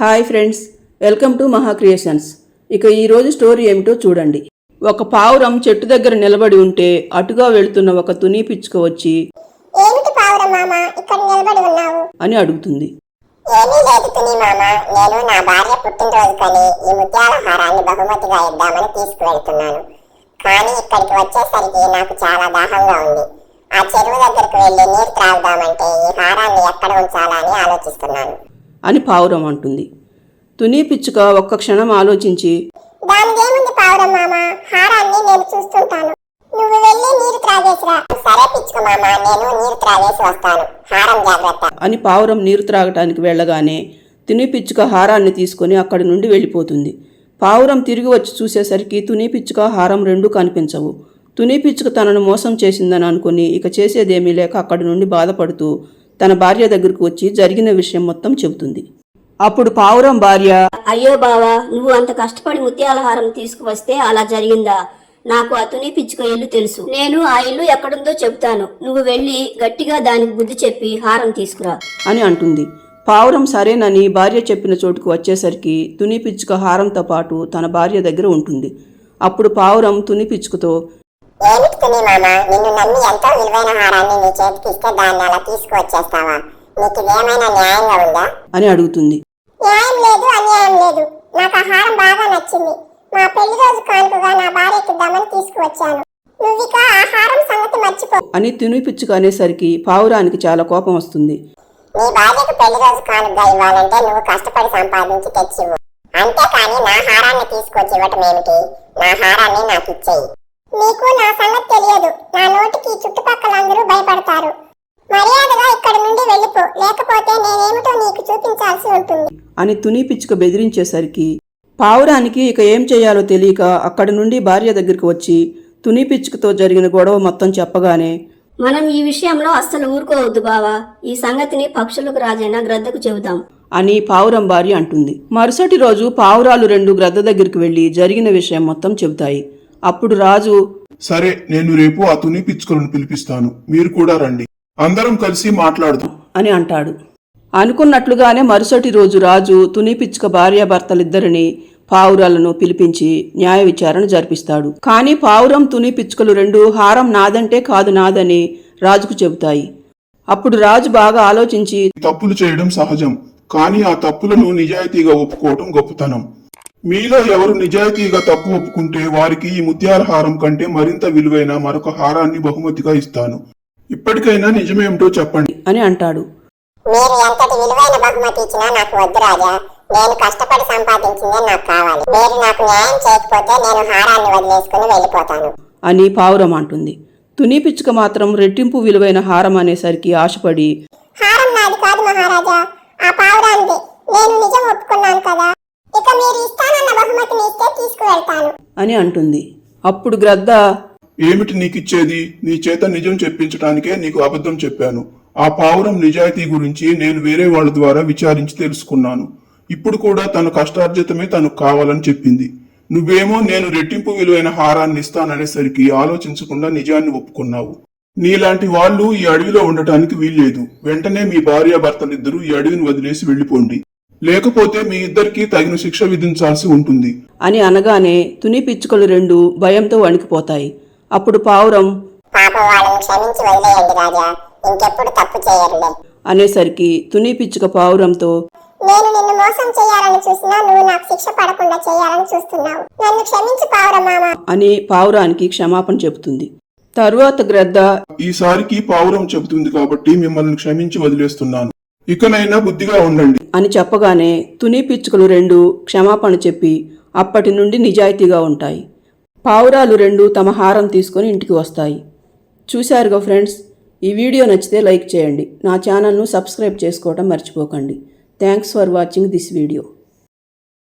Hi friends welcome to Maha Creations. ఇక ఈరోజు story ఏమిటో చూడండి. ఒక పావురం చెట్టు దగ్గర నిలబడి ఉంటే అటుగా వెళ్తున్న ఒక తుని పిచ్చుక వచ్చి ఏమిటి పావుర మామ? ఇక్కడ నిలబడి ఉన్నావు. అని అడుగుతుంది. ఏమీ లేదు తుని మామ. నేను నా భార్య ఈ ముత్యాల హారాన్ని బహుమతిగా ఇద్దామని తీసుకువెళ్తున్నాను. కానీ ఇక్కడికి వచ్చేసరికి నాకు చాలా దాహంగా ఉంది. ఆ చెరువు దగ్గరకు వెళ్ళి నీరు త్రాగుదామంటే ఈ హారాన్ని ఎక్కడ ఉంచాలా అని ఆలోచిస్తున్నాను. అని పావురం అంటుంది. తుని పిచ్చుక ఒక్క క్షణం ఆలోచించి దానిదేముంది పావురం మామ? హారాన్ని నేను చూస్తుంటాను. నువ్వు వెళ్ళి నీరు త్రాగేసిరా. సరే పిచ్చుక మామ నేను నీరు త్రాగేసి వస్తాను. హారం జాగ్రత్త. అని పావురం నీరు త్రాగటానికి వెళ్ళగానే తుని పిచ్చుక హారాన్ని తీసుకొని అక్కడి నుండి వెళ్ళిపోతుంది. పావురం తిరిగి వచ్చి చూసేసరికి తుని పిచ్చుక హారం రెండూ కనిపించవు. తుని పిచ్చుక తనను మోసం చేసిందని అనుకుని ఇక చేసేదేమీ లేక అక్కడి నుండి బాధపడుతూ తన భార్య దగ్గరకు వచ్చి జరిగిన విషయం మొత్తం చెబుతుంది. అప్పుడు పావురం భార్య అయ్యో బావా నువ్వు అంత కష్టపడి ముత్యాల హారం తీసుకువస్తే అలా జరిగిందా? నాకు అతుని పిచ్చుక ఇల్లు తెలుసు. నేను ఆ ఇల్లు ఎక్కడుందో చెబుతాను. నువ్వు వెళ్ళి గట్టిగా దానికి బుద్ధి చెప్పి హారం తీసుకురా. అని అంటుంది. పావురం సరేనని భార్య చెప్పిన చోటుకు వచ్చేసరికి తుని పిచ్చుక హారంతో పాటు తన భార్య దగ్గర ఉంటుంది. అప్పుడు పావురం తుని పిచ్చుకతో ఏమిటి తుని మామ? నిన్ను నమ్మి ఎంతో విలువైన హారాన్ని నీ చేతికి ఇస్తే దాన్ని అలా తీసుకువచ్చేస్తావా? నీకు ఇదేమైనా న్యాయంగా ఉందా? అని అడుగుతుంది. న్యాయం లేదు అన్యాయం లేదు. నాకు ఆ హారం బాగా నచ్చింది. మా పెళ్ళి రోజు కానుకగా నా భార్యకి ఇద్దామని తీసుకువచ్చాను. నువ్విక ఆ హారం సంగతి మర్చిపో. అని తుని పిచ్చుక అనేసరికి పావురానికి చాలా కోపం వస్తుంది. నీ భార్యకు పెళ్ళి రోజు కానుకగా ఇవ్వాలంటే నువ్వు కష్టపడి సంపాదించి తెచ్చివు అంతేకాని నా హారాన్ని తీసుకొచ్చి ఇవ్వటం ఏమిటి? నా హారాన్ని నాకు ఇచ్చేయి. నీకు నా సంగతి తెలియదు. నా నోటికి చుట్టుపక్కలందరూ భయపడతారు. మర్యాదగా ఇక్కడి నుండి వెళ్ళిపో. లేకపోతే నేనేమిటో నీకు చూపించాల్సి ఉంటుంది. అని తుని పిచ్చుక బెదిరించేసరికి పావురానికి ఇక ఏం చేయాలో తెలియక అక్కడి నుండి భార్య దగ్గరికి వచ్చి తుని పిచ్చుకతో జరిగిన గొడవ మొత్తం చెప్పగానే మనం ఈ విషయంలో అస్సలు ఊరుకోవద్దు బావా. ఈ సంగతిని పక్షులకు రాజైన గ్రద్దకు చెబుదాం. అని పావురం భార్య అంటుంది. మరుసటి రోజు పావురాలు రెండు గ్రద్ద దగ్గరికి వెళ్ళి జరిగిన విషయం మొత్తం చెబుతాయి. అప్పుడు రాజు సరే నేను రేపు ఆ తుని పిచ్చుకలను పిలిపిస్తాను. మీరు కూడా రండి. అందరం కలిసి మాట్లాడదాం అని అంటాడు. అనుకున్నట్లుగానే మరుసటి రోజు రాజు తుని పిచ్చుక భార్యాభర్తలిద్దరిని పావురాలను పిలిపించి న్యాయ విచారణ జరిపిస్తాడు. కానీ పావురం తుని పిచ్చుకలు రెండు హారం నాదంటే కాదు నాదని రాజుకు చెబుతాయి. అప్పుడు రాజు బాగా ఆలోచించి తప్పులు చేయడం సహజం. కానీ ఆ తప్పులను నిజాయితీగా ఒప్పుకోవటం గొప్పతనం. మీలో ఎవరు నిజాయితీగా తప్పు ఒప్పుకుంటే వారికి ఈ ముత్యాల హారం కంటే మరింత విలువైన మరొక హారాన్ని బహుమతిగా ఇస్తాను. ఇప్పటికైనా నిజమేమిటో చెప్పండి. అని అంటాడు. మీరు ఎంతటి విలువైన బహుమతి ఇచ్చినా నాకు వద్దు రాజా. నేను కష్టపడి సంపాదించిందే నాకు కావాలి. మీరు నాకు న్యాయం చేయకపోతే నేను హారాన్ని వదిలేసుకుని వెళ్ళిపోతాను. అని పావురం అంటుంది. తుని పిచ్చుక మాత్రం రెట్టింపు విలువైన హారం అనేసరికి ఆశపడి హారం నాది కాదు మహారాజా. ఆ పావురాంది నేను నిజం ఒప్పుకున్నాను కదా. ఇక మీరు ఇస్తానన్న తీసుకువెళ్తాను. అని అంటుంది. అప్పుడు గ్రద్ద ఏమిటి నీకిచ్చేది? నీ చేత నిజం చెప్పించడానికే నీకు అబద్ధం చెప్పాను. ఆ పావురం నిజాయితీ గురించి నేను వేరే వాళ్ళ ద్వారా విచారించి తెలుసుకున్నాను. ఇప్పుడు కూడా తన కష్టార్జితమే తనకు కావాలని చెప్పింది. నువ్వేమో నేను రెట్టింపు విలువైన హారాన్ని ఇస్తాననేసరికి ఆలోచించకుండా నిజాన్ని ఒప్పుకున్నావు. నీలాంటి వాళ్ళు ఈ అడవిలో ఉండటానికి వీల్లేదు. వెంటనే మీ భార్యాభర్తలిద్దరూ ఈ అడవిని వదిలేసి వెళ్ళిపోండి. లేకపోతే మీ ఇద్దరికీ తగిన శిక్ష విధించాల్సి ఉంటుంది. అని అనగానే తుని పిచ్చుకలు రెండు భయంతో వణికిపోతాయి. అప్పుడు పావురం ఇంకెప్పుడు తప్పు చేయరులే. అనేసరికి తుని పిచ్చుక పావురంతో నేను నిన్ను మోసం చేయాలని చూసినా నువ్వు నాకు శిక్ష పడకుండా చేయాలని చూస్తున్నావు. నన్ను క్షమించి పావురా మామ. అని పావురానికి క్షమాపణ చెబుతుంది. తరువాత గ్రద్ద ఈసారికి పావురం చెబుతుంది కాబట్టి మిమ్మల్ని క్షమించి వదిలేస్తున్నాను. ఇకనైనా బుద్ధిగా ఉండండి. అని చెప్పగానే తుని పిచ్చుకలు రెండు క్షమాపణ చెప్పి అప్పటి నుండి నిజాయితీగా ఉంటాయి. పావురాలు రెండు తమ హారం తీసుకొని ఇంటికి వస్తాయి. చూశారుగా ఫ్రెండ్స్ ఈ వీడియో నచ్చితే లైక్ చేయండి. నా ఛానల్ను సబ్స్క్రైబ్ చేసుకోవడం మర్చిపోకండి. Thanks for watching this video.